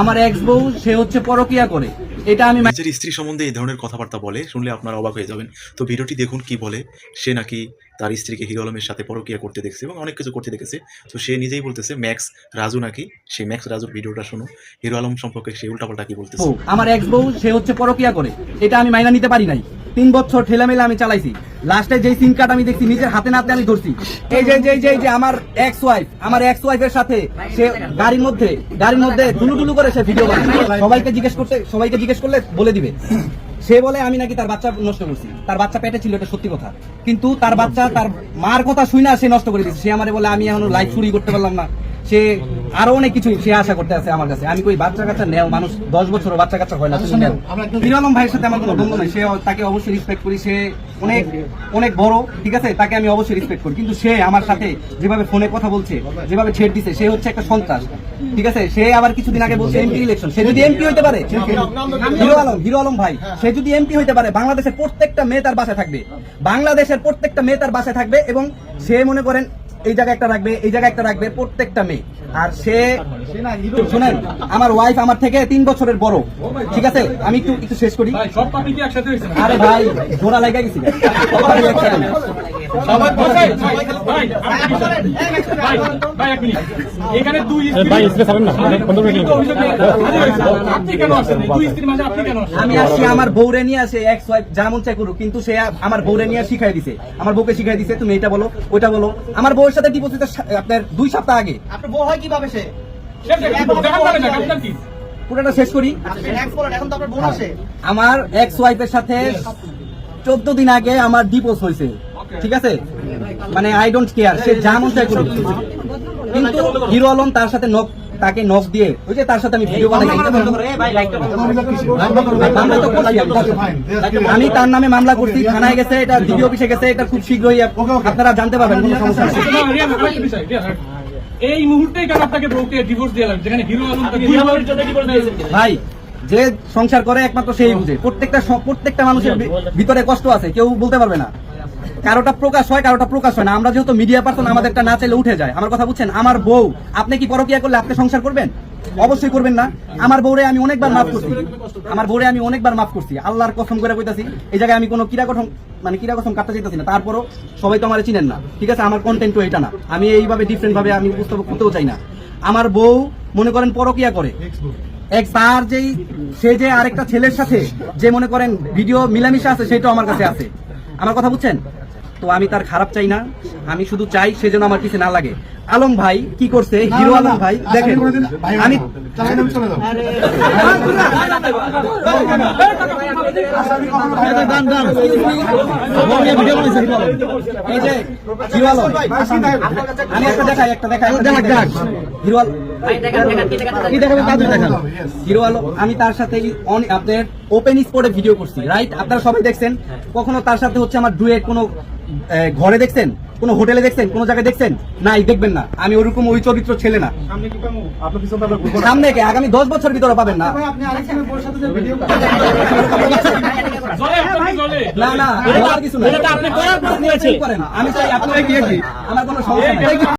আমার এক্স বউ সে হচ্ছে পরকিয়া করে। এটা আমি নিজের স্ত্রী সম্বন্ধে এই ধরনের কথাবার্তা বলে শুনলে আপনারা অবাক হয়ে যাবেন। তো ভিডিওটি দেখুন কি বলে। সে নাকি তার স্ত্রীকে হিরো আলমের সাথে পরকিয়া করতে দেখছে এবং অনেক কিছু করতে দেখেছে। তো সে নিজেই বলতেছে ম্যাক্স রাজু নাকি? সেই ম্যাক্স রাজুর ভিডিওটা শুনো হিরো আলম সম্পর্কে সে উল্টাপাল্টা কি বলতেছে? আমার এক্স বউ সে হচ্ছে পরকিয়া করে। এটা আমি মাইনা নিতে পারি নাই। তিন বছর ঠেলামেলা আমি চালাইছি। লাস্টে যেই সিম কার্ড আমি দেখছি, নিজের হাতে নাতে আমি ধরছি। এই যে যে যে যে আমার এক্স ওয়াইফ আমার এক্স ওয়াইফের সাথে সে গাড়ির মধ্যে গাড়ির মধ্যে দুলু দুলু করে সে ভিডিও বানায়। সবাইকে জিজ্ঞেস করতে, সবাইকে জিজ্ঞেস করলে বলে দিবে। সে বলে, আমি নাকি তার বাচ্চা নষ্ট করছি। তার বাচ্চা পেটে ছিল, এটা সত্যি কথা। কিন্তু তার বাচ্চা, তার মার কথা শুই না সে নষ্ট করে দিচ্ছে সে আমারে বলে, আমি এখনও লাইফ চুরি করতে পারলাম না। সে আরও অনেক কিছু সে আশা করতে আছে আমার কাছে। আমি কই বাচ্চা কাচ্চা নেও মানুষ দশ বছর বাচ্চা কাচ্চা হয় না তুমি নেও। হিরো আলম ভাইয়ের সাথে আমার কোনো দ্বন্দ্ব নেই সে তাকে অবশ্যই রেসপেক্ট করি সে অনেক অনেক বড় ঠিক আছে? তাকে আমি অবশ্যই রেসপেক্ট করি। কিন্তু সে আমার সাথে যেভাবে ফোনে কথা বলছে যেভাবে ছেড় দিছে সে হচ্ছে একটা সন্ত্রাস ঠিক আছে? সে আবার কিছুদিন আগে বলছে এমপি ইলেকশন সে যদি এমপি হইতে পারে হিরো আলম হিরো আলম ভাই সে যদি এমপি হইতে পারে বাংলাদেশের প্রত্যেকটা মেয়ে তার বাসায় থাকবে। বাংলাদেশের প্রত্যেকটা মেয়ে তার বাসায় থাকবে এবং সে মনে করেন এই জায়গায় একটা রাখবে এই জায়গায় একটা রাখবে প্রত্যেকটা মেয়ে। আর সে শুনেন আমার ওয়াইফ আমার থেকে তিন বছরের বড়। ঠিক আছে? আমি একটু একটু শেষ করি। আরে ভাই জোড়া লাগা গেছি। আমি আসি আমার বউরে নিয়ে আসে এক ওয়াইফ যা মন চাই করুক। কিন্তু সে আমার বউরে নিয়ে শিখাই দিছে। আমার বউকে শিখাই দিছে তুমি এটা বলো ওইটা বলো। আমার বউয়ের সাথে ডিভোর্স হইতে আপনার দুই সপ্তাহ আগে। আপনার বউ হয় কীভাবে সে? শেষ, শেষ, দেখান যাবে না, আপনার কি? পুরোটা শেষ করি। এক্স বলেন এখন তো আপনার বোন আছে। আমার এক্স ওয়াইফের সাথে চোদ্দ দিন আগে আমার ডিভোর্স হয়েছে। ঠিক আছে? মানে আই ডোন্ট কেয়ার সে যা মন চাই করুক। কিন্তু হিরো আলম তার সাথে নখ তাকে নখ দিয়ে ওই যে তার সাথে আমি ভিডিও বানাই। আমি। আমি তার নামে মামলা করছি থানায় গেছে এটা ডিবি অফিসে গেছে এটা খুব শীঘ্রই আপনারা জানতে পারবেন কোনো সমস্যা। এই মুহূর্তে কেন আপনাকে বউকে ডিভোর্স দিয়ে লাগবে যেখানে হিরো আলম ভাই যে সংসার করে একমাত্র সেই বুঝে। প্রত্যেকটা প্রত্যেকটা মানুষের ভিতরে কষ্ট আছে কেউ বলতে পারবে না। কারোটা প্রকাশ হয়, কারোটা প্রকাশ হয় না। আমরা যেহেতু মিডিয়া পার্সন আমাদেরটা না চাইলে উঠে যায়। আমার কথা বুঝছেন? আমার বউ, আপনি কি পরকিয়া করলে আপনি সংসার করবেন? অবশ্যই করবেন না। আমার বউরে আমি অনেকবার মাফ করছি। আমার বউরে আমি অনেকবার মাফ করছি। আল্লাহর কসম করে কইতাছি, এই জায়গায় আমি কোনো কিরা গঠন মানে কিরা কসম কাটতে চাইতেছি না। তারপরও সবাই তো আমার চিনেন না। ঠিক আছে? আমার কন্টেন্ট তো এটা না। আমি এইভাবে ডিফারেন্ট ভাবে আমি উপস্থাপন করতেও চাই না। আমার বউ, মনে করেন, পরকিয়া করে। এক তার যেই, সে যে আরেকটা ছেলের সাথে যে মনে করেন ভিডিও মিলামিশা আছে, সেটাও আমার কাছে আছে। আমার কথা বুঝছেন? তো আমি তার খারাপ চাই না। আমি শুধু চাই সে যেন আমার কিছু না লাগে। আলম ভাই কি করছে? হিরো আলম ভাই, দেখেন। আমি আমি দেখাই, একটা আমি তার সাথে আপনার ওপেন স্পোর্টে ভিডিও করছি রাইট আপনারা সবাই দেখছেন। কখনো তার সাথে হচ্ছে আমার ডুয়েট কোনো ঘরে দেখছেন? কোনো হোটেলে দেখছেন? কোনো জায়গায় দেখছেন? নাই দেখবেন না। আমি ওরকম ওই চরিত্র ছেলে না। সামনে কে আগামী দশ বছর ভিতরে পাবেন না। আপনার কিছু আমি চাই আপনি আমার কোনো সমস্যা নাই।